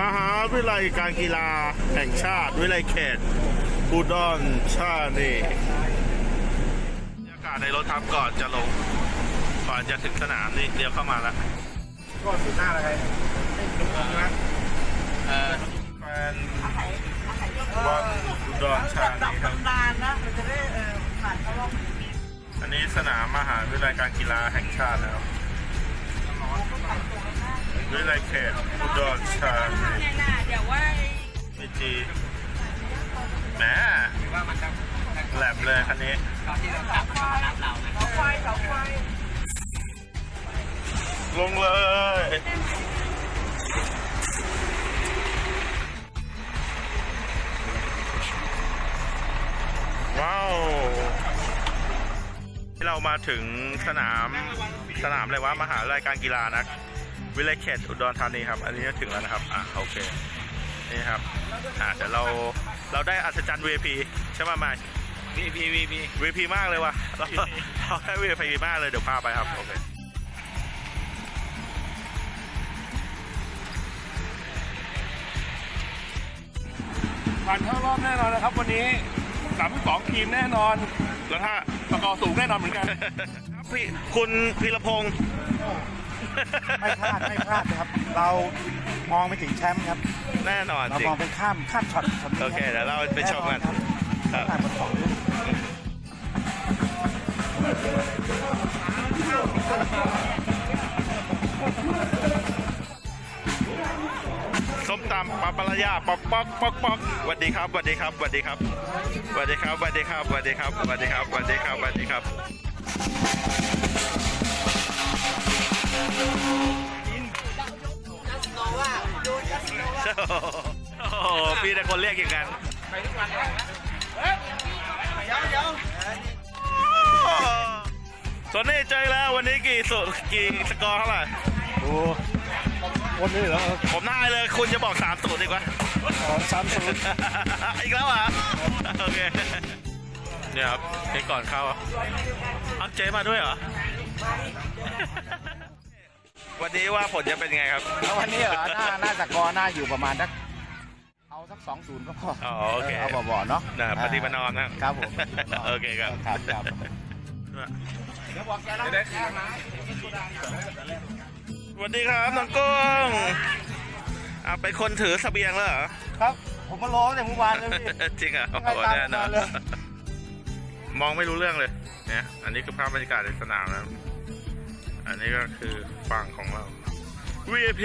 มหาวิทยาลัยการกีฬาแห่งชาติ วิทยาลัยเขตอุดรธานีบรรยากาศในรถทับก่อนจะลง ก่อนจะถึงสนามนี่เลี้ยวเข้ามาแล้วก็สุดหน้าอะไรเออแฟนบอลอุดรธานีครับนานนะมันจะได้เออผ่านเข้ารอบอันนี้สนามมหาวิทยาลัยการกีฬาแห่งชาตินะครับ วิทยาลัยเขตอุดรธานีเดี๋ยวว่าพีจีแหมแหลมเลยคันนี้ลงเลยว้าวที่เรามาถึงสนามสนามอะไรวะมหาวิทยาลัยการกีฬานะ วิเลยเขตอุดรธานีครับ อันนี้ก็ถึงแล้วนะครับ อะโอเค นี่ครับ อะเดี๋ยวเรา เราได้อัศจรรย์ VIP ใช่ไหมไม่ วีพีวีพี VIP มากเลยว่ะเราเราได้ VIP มากเลย เดี๋ยวพาไปครับ โอเค ผ่านเข้ารอบแน่นอนนะครับ วันนี้สามสองทีมแน่นอน แล้วถ้าสกอร์สูงแน่นอนเหมือนกัน ครับพี่คุณพีรพงศ์ ไม่พลาดไม่พลาดนะครับ เรามองไปถึงแชมป์ครับแน่นอนเราจริมง องเป็นข้ามข้ามช็อตช็อตนี้โอเคเดี๋ยวเราไปชมกันแครับครับผ่านมาสองลูกส้มตำปลาปลายาปอกปอกปอกปอกสวัสดีครับสวัสดีครับสวัสดีครับสวัสดีครับสวัสดีครับสวัสดีครับสวัสดีครับสวัสดีครับสวัสดีครับีแต่คนเรียกอย่างกันส่วนนี้เจอแล้ววันนี้กี่สุกี่สกอร์เท่าไหร่โอ้คนนี้เหรอผมน่าเลยคุณจะบอกสามสูตรดีกว่าสามศูนย์อีกแล้วเหรอะโอเคเนี่ยครับเจ๊ก่อนเข้าเอาเจ๊มาด้วยเหรอวันนี้ว่าผลจะเป็นไงครับแล้ววันนี้เหรอหน้าหน้าสกอร์หน้าอยู่ประมาณสัก เอาสักสองศูนย์ก็พออ๋อโอเค เอาบ่อๆเนาะนะปฏิบัตินอมนะครับผมโอเคครับครับครับสวัสดีครับน้องกุ้งอะเป็นคนถือเสบียงแล้วเหรอครับ ผมมารอตั้งแต่เมื่อวานเลยพี่จริงเหรอะไม่ตามแน่นอนมาเลยมองไม่รู้เรื่องเลยเนี่ยอันนี้คือภาพบรรยากาศในสนามนะอันนี้ก็คือฝั่งของเรา VIP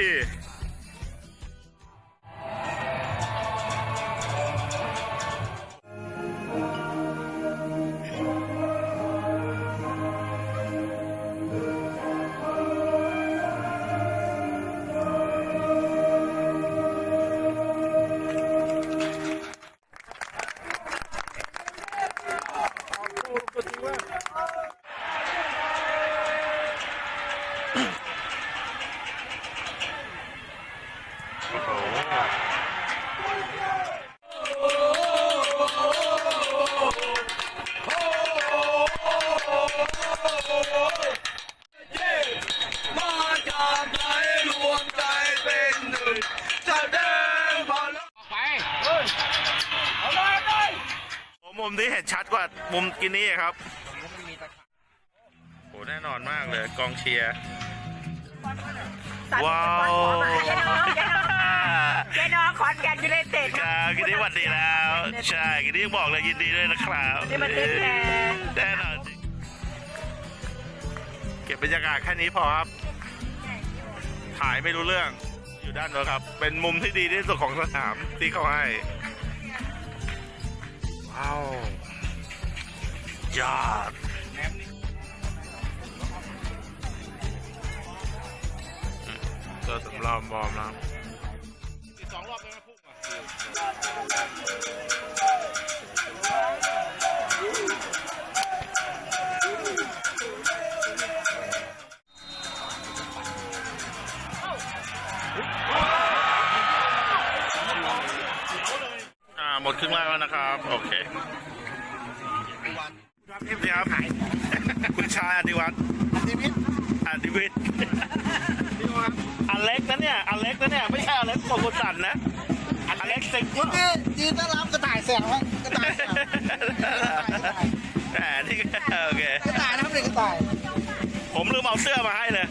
มุมนี้เห็นชัดกว่ามุมกินนี่ครับโอ้ แน่นอนมากเลยกองเชียร์ ว้าวเจนอขอนแก่นยูไนเต็ดครับกินนี้หวัดดีแล้ว ใช่กินนี้บอกเลยยินดีด้วยนะครับนี่มันเต้นแทนแน่นอนจริงเก็บบรรยากาศแค่นี้พอครับ ถ่ายไม่รู้เรื่อง อยู่ด้านโน้นครับ เป็นมุมที่ดีที่สุดของสนามที่เขาให้ ว้าว ยอด ตัวสำรองบอมนะสองรอบเลยนะพุ่งอะอ่าหมดครึ่งแรกแล้วนะครับ โอเคนี่ครับคุณชายอดิวัฒน์อดิวิทย์อดิวิทย์อันเล็กนะ เนี่ยอเล็กนะเนี่ยไม่ใช่อเล็กโกโกสันนะอเล็กเซ็งยินดียินดีต้อนรับกระต่ายแสงครับกระต่ายแสงแหมนี่ก็โอเคกระต่ายนะครับเด็กกระต่าย ผมลืมเอาเสื้อมาให้เลย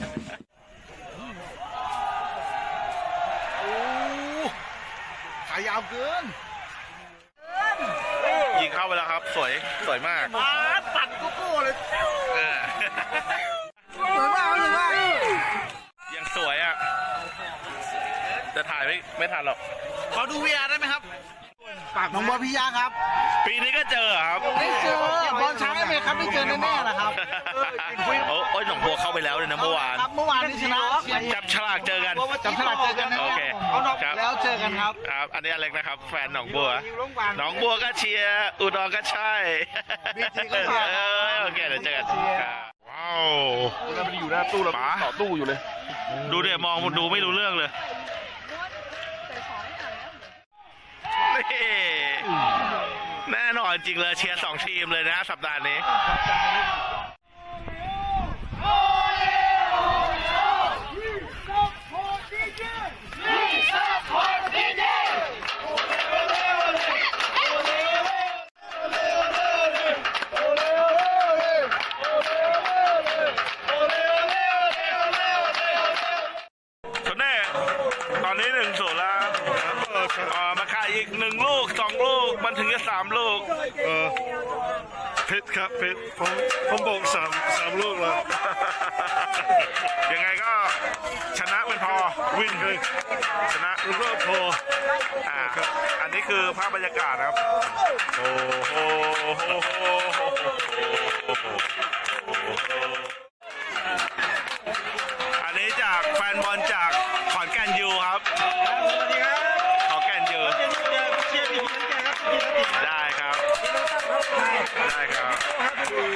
ขายาวเกินยิงเข้าไปแล้วครับ สวยสวยมากมาตัดโกโก้เลยเออสวยมากเลยว่า ยังสวยอะ จะถ่าย ไม่ไม่ทันหรอก ขอดูวีอาร์ได้ไหมครับน้องบอลพิยาครับ ปีนี้ก็เจอเหรอครับ ได้เจอบอลช้างไหมครับได้เจอแน่ๆนะครับ โอ้โอ้ยหนองบัวเข้าไปแล้วเลยนะเมื่อวาน ครับเมื่อวานนี้ชนะเชียร์จับฉลากเจอกันจับฉลากเจอกันนะโอเคเอาดอกครับแล้วเจอกันครับครับ อันนี้อเล็กนะครับ แฟนหนองบัว หนองบัวก็เชียร์ อุดรก็ใช่บีจีก็เชียร์เออโอเคเดี๋ยวเจอกันครับว้าวแล้วมันอยู่หน้าตู้แล้วป๋าต่อตู้อยู่เลย ดูเดี๋ยวมองดูไม่รู้เรื่องเลย นี่แน่นอนจริงเลยเชียร์สองทีมเลยนะสัปดาห์นี้ เพชรครับเพชรผมผมบอกสามสามลูกแล้ว ยังไงก็ชนะเป็นพอวินเลยชนะแล้วก็พออ่าอันนี้คือภาพบรรยากาศนะครับ โอ้โห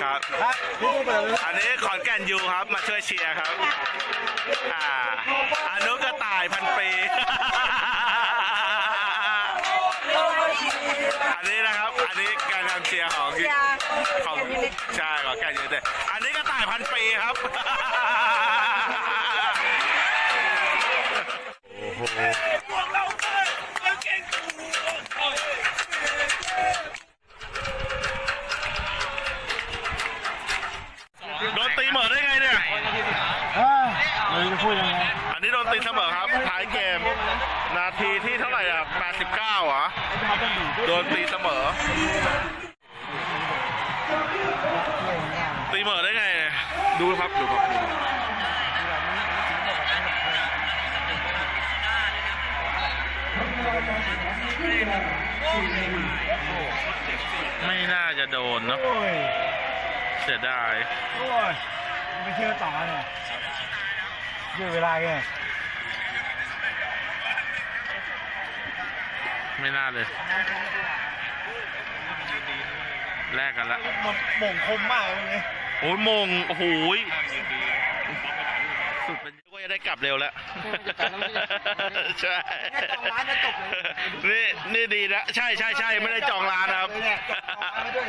ครับ อันนี้ขอนแก่นยูครับ มาช่วยเชียร์ครับ อ่าอนุกระต่ายพันปี อันนี้นะครับ อันนี้การนำเชียร์ของของใช่ของแกนยูเต็ดอันนี้กระต่ายพันปีครับ มอครับท้ายเกม นาทีที่เท่าไหร่อะ 89เหรอโดนตีเสมอ ตีเหมอได้ไง ดูครับดูครับไม่น่าจะโดนเนอะเสียดาย โอ้ย ไม่เชื่อต่อเนี่ยยืดเวลาไง ไม่น่าเลย แลกกันละมันหม่งคมมากเลยเนี่ยโอ้ยมง โอ้โหยสุดเป็นก็จะได้กลับเร็วแล้ว ใช่นี่นี่ดีนะ ใช่ใช่ใช่ไม่ได้จองร้านนะครับ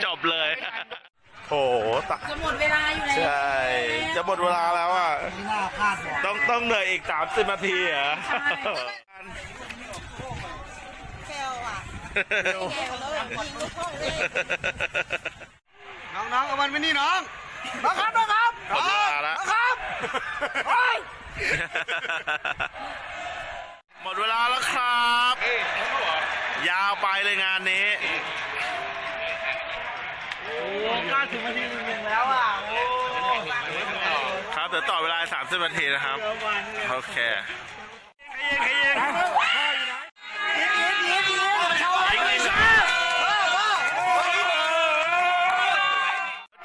จบเลยโอ้โหตะจะหมดเวลาอยู่แล้วใช่ จะหมดเวลาแล้วอะไม่น่าพลาดบอกต้องต้องเหนื่อยอีกสามสิบนาทีเหรอเซล อะเซลแล้วแบบยิงลูกโป่งเลยน้องๆเอามันไปนี่น้องน้องครับน้องครับหมดเวลาแล้วน้องครับโอ้ยหมดเวลาแล้วครับ ยาวไปเลยงานนี้กล้าถึงนาทีหนึ่งแล้วอะโอ้ครับเดี๋ยวต่อเวลา30นาทีนะครับ โอเคขยิงขยิงยิงเลยนะ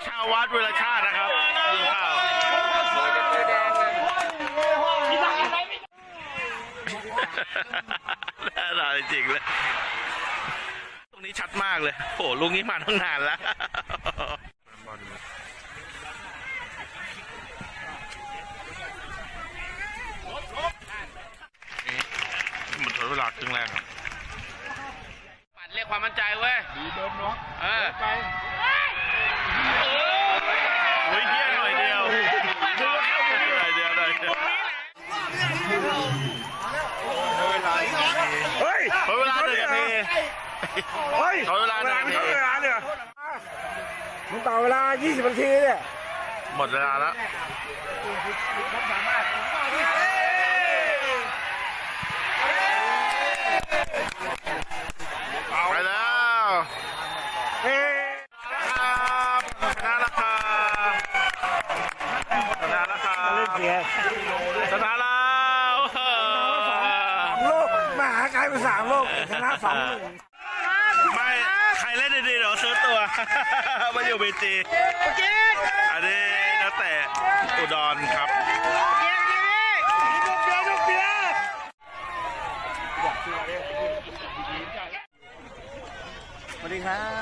ชา ววัดเวลาชาตินะครับดูข้าวแน่นอนจริงเลย ตรงนี้ชัดมากเลยโอ้ลุงนี้มาตั้งนานแล้วหมดเวลาครึ่งแรกครับปั่นเรียกความมั่นใจเว้ยดีเดินเนาะเออไป ฮ้ยเขาเวลาเวลาไม่เท่าเวลาเนี่ยมันต่อเวลา 20นาทีเนี่ยหมดเวลาแล้ว มาอยู่บีจีอันนี้นักเตะอุดรครับสวัสดีครับ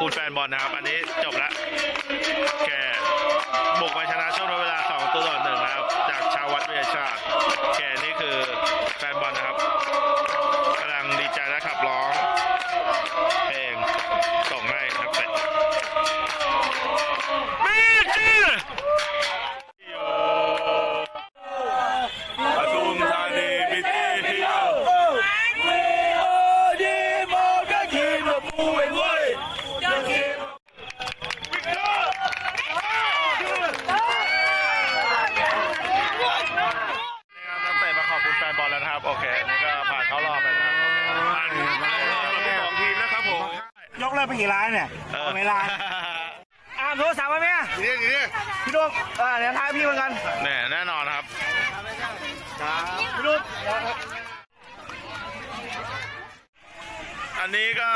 คุณแฟนบอลนะครับ อันนี้จบละแกบุกมาชนะ อันนี้ก็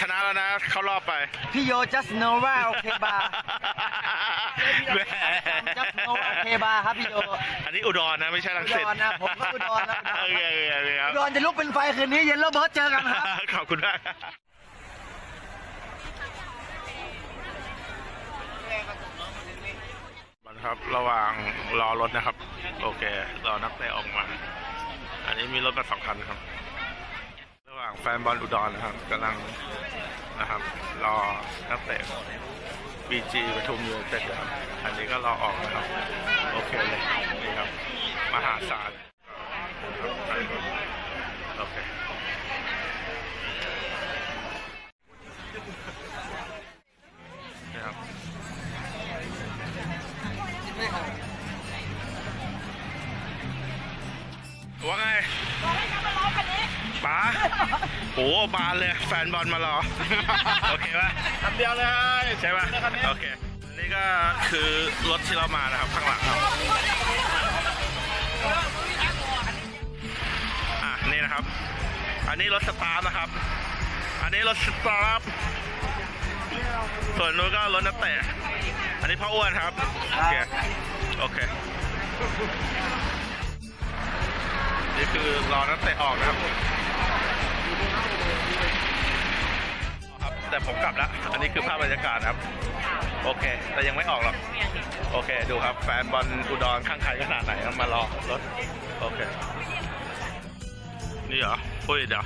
ชนะแล้วนะ เข้ารอบไป พี่โย just know ว่าโอเคบาร์ แหม just know โอเคบาร์ครับพี่โย อันนี้อุดรนะไม่ใช่ลังสิตอุดรนะผมก็อุดรนะ โอเคโอเคโอเคครับ ดอนจะลุกเป็นไฟคืนนี้เย็นแล้วเบิร์ดเจอกันครับ ขอบคุณมากมันครับระหว่างรอรถนะครับ โอเค รอนักเตะออกมา อันนี้มีรถมาสองคันครับางแฟนบอลอุดรนะครับกำลังนะครับ รอนักเตะบีจีปทุมยูเต็ดนะครับอันนี้ก็รอออกนะครับ โอเคเลยนี่ครับ มหาศาลโอเค ป๋าโหบานเลยแฟนบอลมารอ โอเคปะคำเดียวเลยใช่ปะโอเค นี่ก็คือรถที่เรามานะครับ ข้างหลังครับอะนี่นะครับ อันนี้รถสตาร์ทนะครับ อันนี้รถสตาร์ทส่วนนู้นก็รถนักเตะอันนี้พ่ออ้วนครับ โอเค โอเค นี่คือรอนักเตะออกนะครับ ครับแต่ผมกลับแล้วอันนี้คือภาพบรรยากาศครับ โอเค แต่ยังไม่ออกหรอก โอเค ดูครับแฟนบอลอุดรข้างใครขนาดไหนมารอรถ โอเค นี่เหรอพูดอีกเดี๋ยว